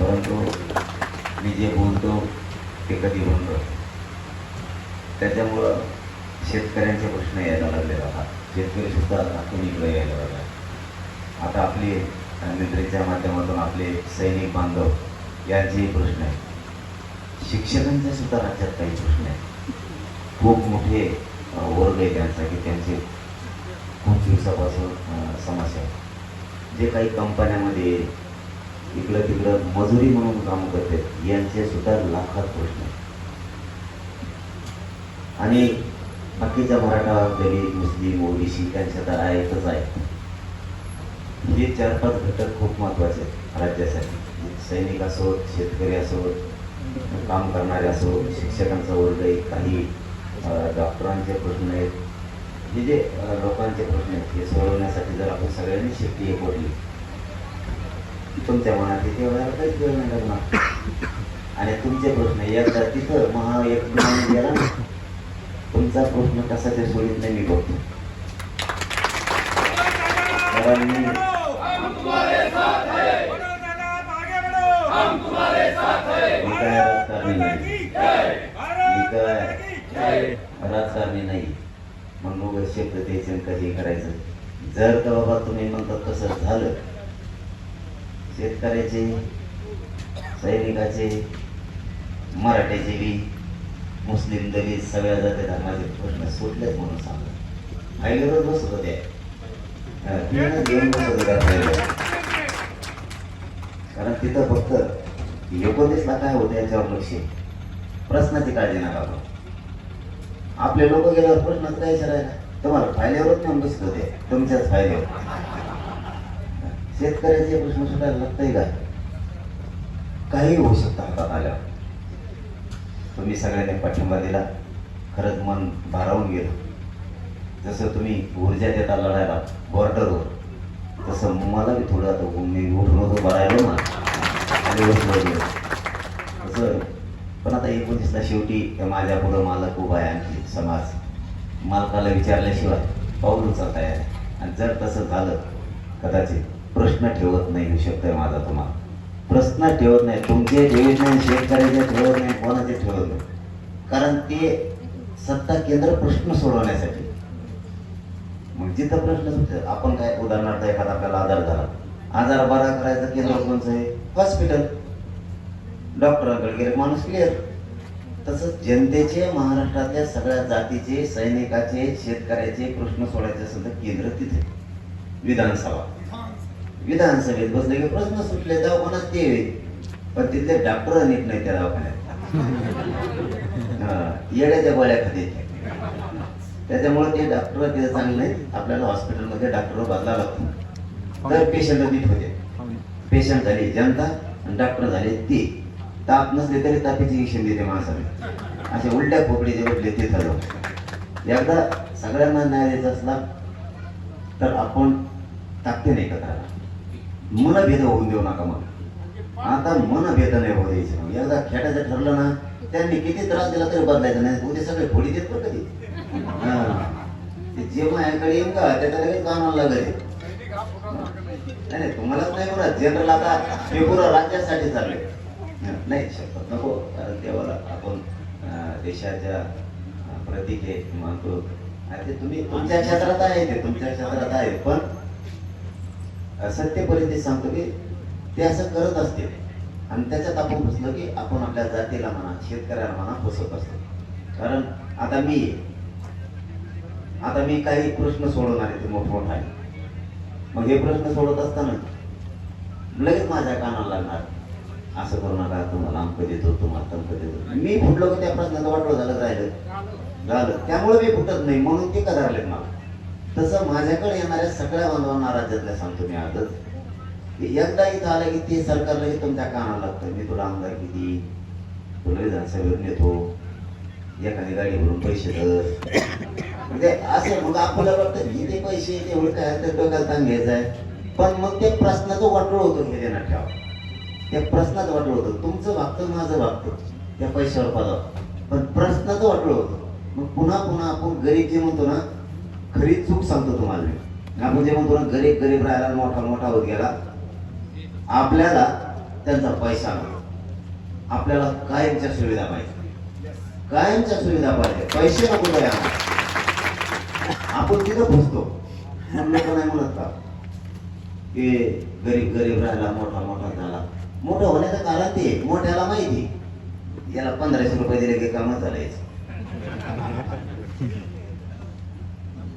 परंतु मी जे बोलतो ते कधी बोलतो त्याच्यामुळं शेतकऱ्यांचे प्रश्न यायला लागले आता शेतकरी सुद्धा आतून इकडे यायला लागला. आता आपले अ, मिलिटरीच्या माध्यमातून आपले सैनिक बांधव यांचेही प्रश्न आहेत शिक्षकांचे सुद्धा राज्यात काही प्रश्न आहेत. खूप मोठे वर्ग आहे त्यांचा की त्यांचे खूप दिवसापासून समस्या आहे जे काही कंपन्यामध्ये इकडं तिकडं मजुरी म्हणून काम करते. यांचे सुद्धा लाखात प्रश्न आहेत. आणि बाकीच्या मराठा दलित मुस्लिम ओबीसी त्यांच्या तर आहेतच आहे. हे चार पाच घटक खूप महत्त्वाचे आहेत राज्यासाठी. सैनिक असो शेतकरी असो काम करणारे असो शिक्षकांचा वर्ग आहे काही डॉक्टरांचे प्रश्न आहेत. हे जे लोकांचे प्रश्न आहेत हे सोडवण्यासाठी जर आपण सगळ्यांनी शेती एकवटली तुमच्या मनात येते वेळेला काहीच वेळ नाही लागणार. आणि तुमचे प्रश्न एकदा तिथं महा एक गेला तुमचा प्रश्न कसा ते सोडित नाही मी बघतो. कारण मी काय राजकारणी नाही. मग मग शब्द द्यायचे करायचं. जर का बाबा तुम्ही म्हणतात तसं झालं शेतकऱ्याचे सैनिकाचे मराठ्याचे बी मुस्लिम दलित सगळ्या जाती धर्माचे प्रश्न सुटलेत म्हणून सांगा फायलेवर बसत होते घेऊन बसत होत्या कारण तिथं फक्त एकोणतीसला काय होतं याच्यावर लक्ष प्रश्नाची काळजी नका करू. आपले लोक गेल्यावर प्रश्न काय विचारायला तुम्हाला फायल्यावरच नेऊन बसत होते. तुमच्याच फायद्यावर. शेतकऱ्याचे प्रश्न सुटायला लागतंय का? काही होऊ शकतं हातात आल्यावर. तुम्ही सगळ्यांनी पाठिंबा दिला. खरंच मन भारावून गेलं. जसं तुम्ही ऊर्जा देता लढायला बॉर्डरवर तसं मला मी थोडं आता मी उठून होतो बरायलो ना. आणि तसं पण आता एकोणीसला शेवटी माझ्या पुढं मालक उभा आहे आणखी समाज. मालकाला विचारल्याशिवाय पाऊल उचलता येत आणि जर तसं झालं कदाचित प्रश्न ठेवत नाही येऊ आहे माझा तुम्हाला. प्रश्न ठेवत नाही तुमचे ठेवत नाही शेतकऱ्याचे ठेवत नाही कोणाचे ठेवत नाही. कारण ते सत्ता केंद्र प्रश्न सोडवण्यासाठी. मग जिथं प्रश्न आपण काय उदाहरणार्थ एखादा आपल्याला आजार झाला. आजार बरा करायचं केंद्र कोणचं आहे? हॉस्पिटल डॉक्टरांकडे गेले माणूस क्लिअर तसंच जनतेचे महाराष्ट्रातल्या सगळ्या जातीचे सैनिकाचे शेतकऱ्याचे प्रश्न सोडायचे असेल तर केंद्र तिथे. विधानसभा. विधानसभेत बसले की प्रश्न सुटले दवाखान्यात ते पण तिथले डॉक्टर नीट नाही त्या दवाखान्यात. येड्याच्या गोळ्या खाते त्याच्यामुळे ते डॉक्टर तिथे चांगले नाहीत. आपल्याला हॉस्पिटलमध्ये डॉक्टर बदला लागतो. तर पेशंट नीट होते. पेशंट झाली जनता आणि डॉक्टर झाले ते. ताप नसले तरी तापीचे इंजेक्शन देते माणसाने असे उलट्या खोपडीचे उठले ते ठरव एकदा सगळ्यांना न्याय द्यायचा असला तर आपण ताकते नाही करायला मनभेद होऊन देऊ नका मग. आता मनभेद नाही होऊ द्यायचं एकदा खेटायचं ठरलं ना त्यांनी किती त्रास दिला तरी बदलायचं नाही. उद्या सगळे फोडी देत पण कधी ते? जेव्हा माझ्याकडे येऊन का? त्याच्या लगेच कामाला लागले. नाही नाही तुम्हालाच नाही म्हणत जनरल आता हे पुरं राज्यासाठी चालले. नाही शकत नको. कारण तेव्हा आपण देशाच्या प्रतीक आहे मानतो. आणि ते तुम्ही तुमच्या क्षेत्रात आहे ते. तुमच्या क्षेत्रात आहे. पण अं, सत्य परिस्थिती सांगतो की ते असं करत असते. आणि त्याच्यात आपण फसलो की आपण आपल्या जातीला म्हणा शेतकऱ्याला म्हणा पुसत असतो. कारण आता मी आता मी काही प्रश्न सोडवणार आहे ते मोठमोठा आहे. मग हे प्रश्न सोडत असताना लगेच माझ्या कानाला लागणार असं करू नका तुम्हाला अंक देतो तुम्हाला तंक देतो. मी फुटलो की त्या प्रश्नाचं वाटलं झालं राहिलं झालं. त्यामुळे मी फुटत नाही म्हणून ते कधारले मला. तसं माझ्याकडे येणाऱ्या सगळ्या बांधवांना राज्यातल्या सांगतो मी आजच की एकदा इथं आलं की ते सरकारला हे तुमच्या कानाला लागतं. मी तुला आमदार किती? तुला विधानसभेवर नेतो एखादी गाडी भरून पैसे धर म्हणजे असं मग आपल्याला वाटतं की ते पैसे एवढं काय तर डोक्याला ताण घ्यायचा आहे. पण मग ते प्रश्नाचं वाटलं होतं हे देणार ठेवा त्या प्रश्नाचं वाटलं होतं. तुमचं वागतं माझं वागतं. त्या पैशावर पदावर. पण प्रश्नाचं वाटलं होतं. मग पुन्हा पुन्हा आपण गरीब जे म्हणतो ना खरी चूक सांगतो तुम्हाला आपण जे म्हणतो ना गरीब गरीब राहायला मोठा मोठा होत गेला. आपल्याला त्यांचा पैसा नको आपल्याला कायमच्या सुविधा पाहिजे. कायमच्या सुविधा पाहिजे. पैसे नको काय आपण तिथं फसतो. लोक नाही म्हणत का? की गरीब गरीब राहिला मोठा मोठा झाला. मोठं होण्याचं कारण ते. मोठ्याला माहिती. याला पंधराशे रुपये दिले की कामच झालं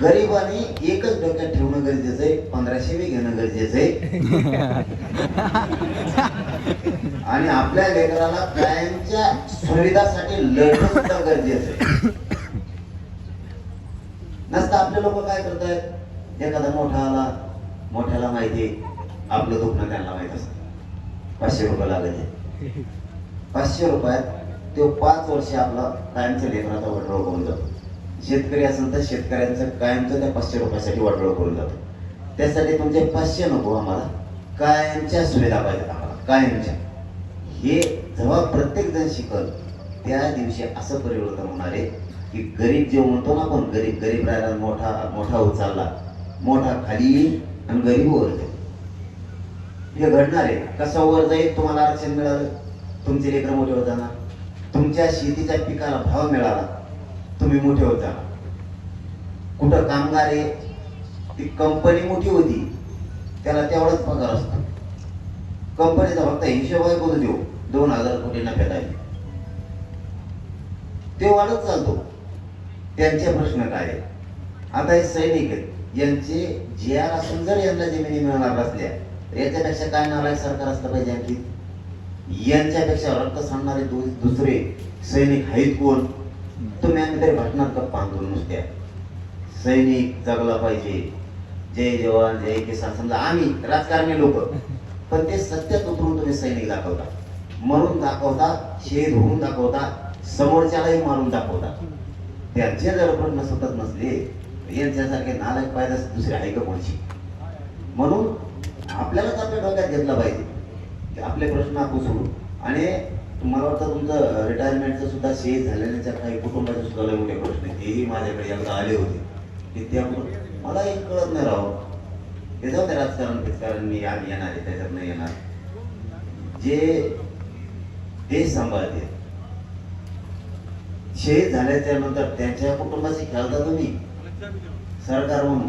गरिबाने एकच डोक्यात ठेवणं गरजेचं आहे पंधराशे बी घेणं गरजेचं आहे. आणि आपल्या लेकराला कायमच्या सुविधासाठी लढणं सुद्धा गरजेचं आहे. नसतं आपले लोक काय करतायत? एखादा मोठा आला मोठ्याला माहिती आपलं दुखणं त्यांना माहीत असतं. पाचशे रुपये लागत आहे पाचशे रुपयात तो पाच वर्ष आपला कायमच्या लेकराचा वडरोळ करून जातो. शेतकरी असेल तर शेतकऱ्यांचं कायमचं त्या पाचशे रुपयासाठी वाटोळ करून जातो. त्यासाठी तुमचे पाचशे नको आम्हाला. कायमच्या सुविधा पाहिजेत आम्हाला. कायमच्या. हे जेव्हा प्रत्येक जण शिकल त्या दिवशी असं परिवर्तन होणार आहे की गरीब जे म्हणतो ना आपण गरीब गरीब राहिला मोठा मोठा उचलला मोठा खाली येईल आणि गरीब वर जाईल. हे घडणार आहे. कसं वर जाईल तुम्हाला आरक्षण मिळालं. तुमचे लेकर मोठे जाणार. तुमच्या शेतीच्या पिकाला भाव मिळाला. तुम्ही मोठे होता. कुठं कामगार आहे ती कंपनी मोठी होती त्याला तेवढाच पगार असतो. कंपनीचा फक्त हिशोब आहे देऊ दोन हजार कोटी नफ्यात आहे. ते वाढत चालतो. त्यांचे प्रश्न काय? आता हे सैनिक आहेत. यांचे जे आर असून जर यांना जमिनी मिळणार असल्या याच्यापेक्षा काय नालायक सरकार असलं पाहिजे आणखी? यांच्यापेक्षा रक्त सांगणारे दुसरे सैनिक आहेत कोण? तुम्ही आम्ही तरी भाटणार गप्पा नुसत्या? सैनिक जगला पाहिजे. जय जवान जय किसान. समजा आम्ही राजकारणी लोक. पण ते सत्यात उतरून तुम्ही सैनिक दाखवता. मरून दाखवता शहीद होऊन दाखवता समोरच्यालाही मारून दाखवता. त्यांचे जर प्रश्न सतत नसले यांच्यासारखे नालायक पाहिजे दुसरे आहे का कोणशी म्हणून आपल्यालाच आपल्या डोक्यात घेतला पाहिजे. की आपले प्रश्न आपण सोडू आणि मला वाटतं तुमचं रिटायरमेंटचं सुद्धा शहीद झालेल्या काही कुटुंबाचे सुद्धा लय मोठे प्रश्न तेही माझ्याकडे यांना आले होते. की त्यामुळे मला एक कळत नाही राव. हे जाऊ दे राजकारण कारण मी आम्ही येणार आहे त्याच्यात नाही येणार. जे देश सांभाळते शहीद झाल्याच्यानंतर त्यांच्या कुटुंबाशी खेळता तुम्ही? सरकार म्हणून.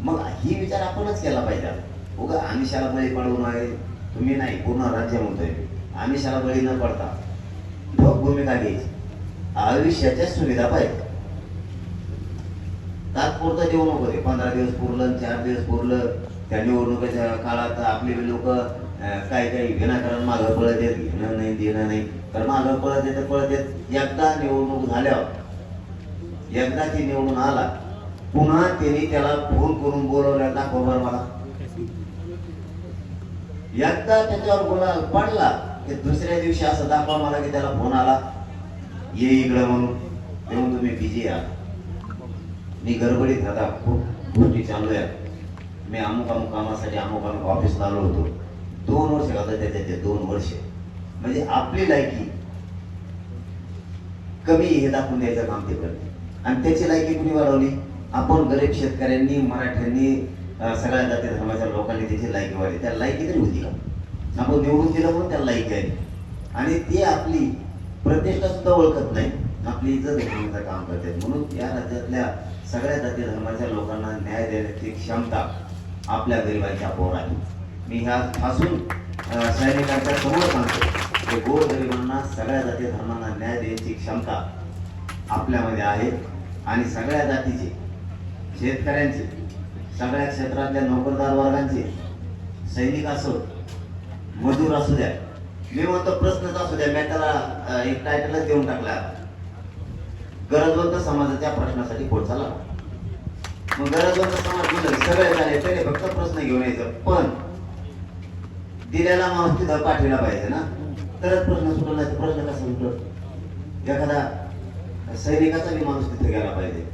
मग ही विचार आपणच केला पाहिजे. उगा आम्ही शाळा मध्ये पडवून आहे. तुम्ही नाही पूर्ण राज्य म्हणतोय. आमिषाला बळी न पडता ठोक भूमिका घ्यायची. आयुष्याच्या सुविधा पाहिजे. तात्पुरतं देऊ नको ते पंधरा दिवस पुरलं चार दिवस पुरलं त्या निवडणुकीच्या काळात आपले लोक काही काही विनाकारण मागं पळत येत घेणं नाही देणं नाही. तर मागं पळत येत पळत येत एकदा निवडणूक झाल्यावर एकदा ती निवडून आला पुन्हा त्यांनी त्याला फोन करून बोलवल्या दाखव बरं मला. एकदा त्याच्यावर बोला पडला दुसऱ्या दिवशी असं दाखवा मला की त्याला फोन आला. ये इकडं म्हणून. येऊन तुम्ही बिझी आहात मी गडबडीत आता खूप गोष्टी चालू आहेत. मी अमुक अमुक कामासाठी अमुक अमुक ऑफिसला आलो होतो. दोन वर्ष घालतात त्याचे ते दोन वर्ष. म्हणजे आपली लायकी कमी हे दाखवून द्यायचं काम ते करते. आणि त्याची लायकी कुणी वाढवली? आपण गरीब शेतकऱ्यांनी मराठ्यांनी सगळ्या जाती धर्माच्या लोकांनी त्याची लायकी वाढली त्या लायकी तरी होती का? आपण निवडून दिलं म्हणून त्याला लायकी आहे. आणि ते आपली प्रतिष्ठा सुद्धा ओळखत नाही. आपली इज्जत घेण्याचं काम करते म्हणून या राज्यातल्या सगळ्या जाती धर्माच्या लोकांना न्याय देण्याची क्षमता आपल्या गरिबांच्या पोर आहे. मी ह्या फासून सैनिकांच्या समोर सांगतो की गोर गरिबांना सगळ्या जाती धर्मांना न्याय देण्याची क्षमता आपल्यामध्ये आहे. आणि सगळ्या जातीचे शेतकऱ्यांचे सगळ्या क्षेत्रातल्या नोकरदार वर्गांचे सैनिक असो मजूर असू द्या. मी म्हणतो प्रश्नच असू द्या. मी त्याला एक टायटलच देऊन टाकला. गरजवंत समाजाच्या प्रश्नासाठी पुढचा लागला मग गरजवंत समाज म्हणलं सगळे झाले तरी फक्त प्रश्न घेऊन यायचं. पण दिलेला माणूस तिथं पाठविला पाहिजे ना. तरच प्रश्न सुटला नाही तर प्रश्न कसा सुटल? एखादा सैनिकाचा बी माणूस तिथे गेला पाहिजे.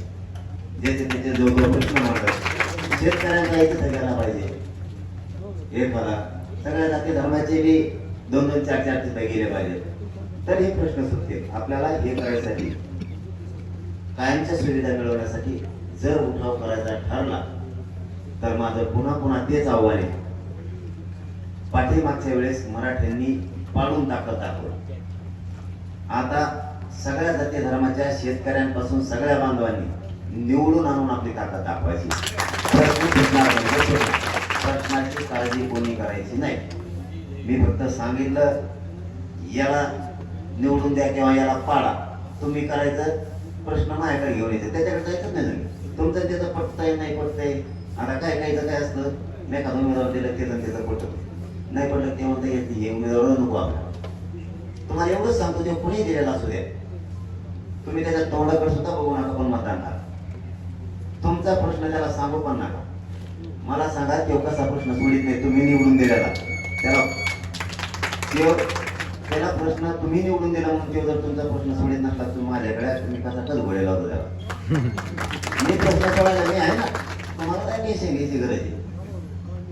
ज्याचे त्याचे जो जो प्रश्न मांडतात शेतकऱ्यांचा तिथे गेला पाहिजे. हे मला सगळ्या जाती धर्माचे बी दोन दोन चार चार तिथे गेले पाहिजे. तर हे प्रश्न सुटतील. आपल्याला हे करायसाठी कायमच्या सुविधा मिळवण्यासाठी जर उठाव करायचा ठरला तर माझं पुन्हा पुन्हा तेच आव्हान आहे. पाठीमागच्या वेळेस मराठ्यांनी पाडून ताकद दाखवलं. आता सगळ्या जाती धर्माच्या शेतकऱ्यांपासून सगळ्या बांधवांनी निवडून आणून आपली ताकद दाखवायची. काळजी कोणी करायची नाही. मी फक्त सांगितलं याला निवडून द्या किंवा याला पाडा. तुम्ही करायचं प्रश्न माझ्याकडे घेऊन येते त्याच्याकडे जायचं नाही तुमचं त्याचं पटतंय नाही पटतंय आता काय कायचं काय असतं मी एखादं उमेदवार दिलं त्याचं त्याचं पटत नाही पटलं ते म्हणतं येते हे उमेदवार नको आपल्याला. तुम्हाला एवढंच सांगतो ते कुणी दिलेला असू द्या. तुम्ही त्याच्या तोंडाकडे सुद्धा बघू नका पण मतदान करा तुमचा प्रश्न त्याला सांगू पण नका. मला सांगा तो कसा प्रश्न सोडित नाही तुम्ही निवडून दिलेला. त्याला त्यो त्याला प्रश्न तुम्ही निवडून दिला म्हणून तो जर तुमचा प्रश्न सोडित नसला तुम्ही माझ्याकडे तुम्ही कसा कल घोडेला त्याला? मी प्रश्न सोडायला मी आहे ना? तुम्हाला काय पेशे घ्यायची गरज आहे?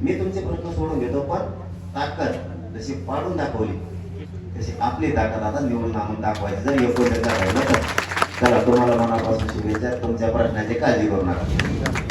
मी तुमचे प्रश्न सोडून घेतो पण ताकद जशी पाडून दाखवली तशी आपली ताकद आता निवडून आणून दाखवायची. जर योग्य राहिलं तर चला तुम्हाला मनापासून शुभेच्छा तुमच्या प्रश्नाची काळजी करू नका.